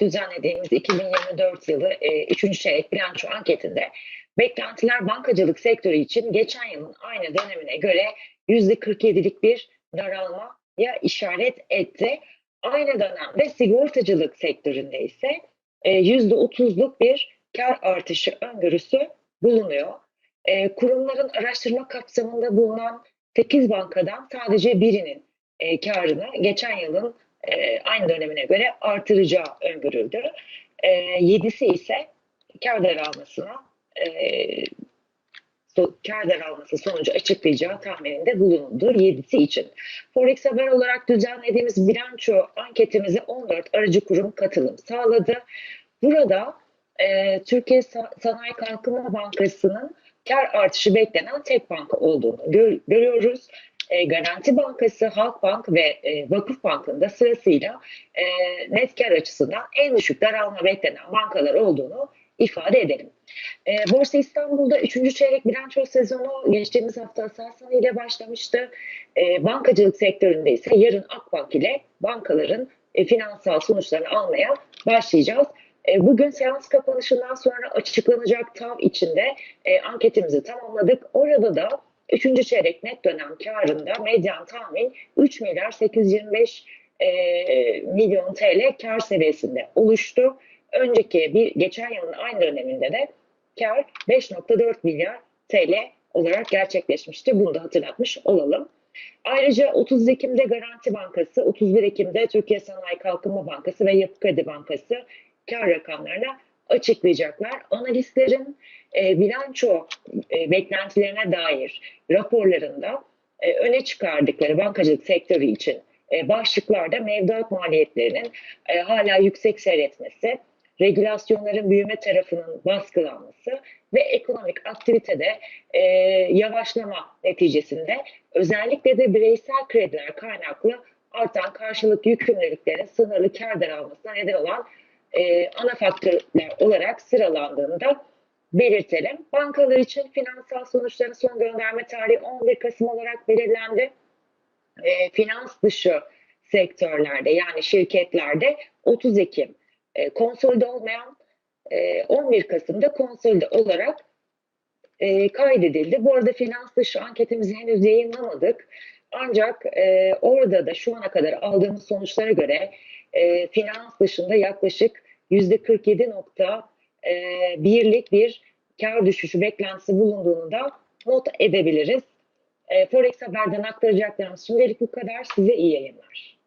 düzenlediğimiz 2024 yılı 3. çeyrek bilanço anketinde beklentiler bankacılık sektörü için geçen yılın aynı dönemine göre %47'lik bir daralmaya işaret etti. Aynı dönemde sigortacılık sektöründe ise e, %30'luk bir kar artışı öngörüsü bulunuyor. E, kurumların araştırma kapsamında bulunan 8 bankadan sadece birinin e, karını geçen yılın e, aynı dönemine göre artıracağı öngörüldü. E, yedisi ise kar daralmasına e, so, kar daralması sonucu açıklayacağı tahmininde bulundu yedisi için. Forex Haber olarak düzenlediğimiz bilanço anketimize 14 aracı kurum katılım sağladı. Burada e, Türkiye Sa- Sanayi Kalkınma Bankası'nın kar artışı beklenen tek banka olduğunu gör- görüyoruz. E, Garanti Bankası, Halkbank ve e, Vakıf Bank'ın da sırasıyla e, net kar açısından en düşük daralma beklenen bankalar olduğunu ifade edelim. E, Borsa İstanbul'da 3. çeyrek bilanço sezonu geçtiğimiz hafta Aselsan ile başlamıştı. E, bankacılık sektöründe ise yarın Akbank ile bankaların e, finansal sonuçlarını almaya başlayacağız. E, bugün seans kapanışından sonra açıklanacak TAV içinde e, anketimizi tamamladık. Orada da 3. çeyrek net dönem karında medyan tahmin 3 milyar 825 e, milyon TL kar seviyesinde oluştu. Önceki bir geçen yılın aynı döneminde de kar 5.4 milyar TL olarak gerçekleşmişti. Bunu da hatırlatmış olalım. Ayrıca 30 Ekim'de Garanti Bankası, 31 Ekim'de Türkiye Sanayi Kalkınma Bankası ve Yapı Kredi Bankası kar rakamlarını açıklayacaklar. Analistlerin e, bilanço e, beklentilerine dair raporlarında e, öne çıkardıkları bankacılık sektörü için e, başlıklarda mevduat maliyetlerinin e, hala yüksek seyretmesi, regülasyonların büyüme tarafının baskılanması ve ekonomik aktivitede e, yavaşlama neticesinde özellikle de bireysel krediler kaynaklı artan karşılık yükümlülüklerin sınırlı kar daralmasına neden olan e, ana faktörler olarak sıralandığını da belirtelim. Bankalar için finansal sonuçların son gönderme tarihi 11 Kasım olarak belirlendi. E, finans dışı sektörlerde yani şirketlerde 30 Ekim e, konsolide olmayan e, 11 Kasım'da konsolide olarak e, kaydedildi. Bu arada finans dışı anketimizi henüz yayınlamadık. Ancak e, orada da şu ana kadar aldığımız sonuçlara göre e, finans dışında yaklaşık %47.1'lik bir kar düşüşü beklentisi bulunduğunu da not edebiliriz. E, Forex Haber'den aktaracaklarımız şimdilik bu kadar. Size iyi yayınlar.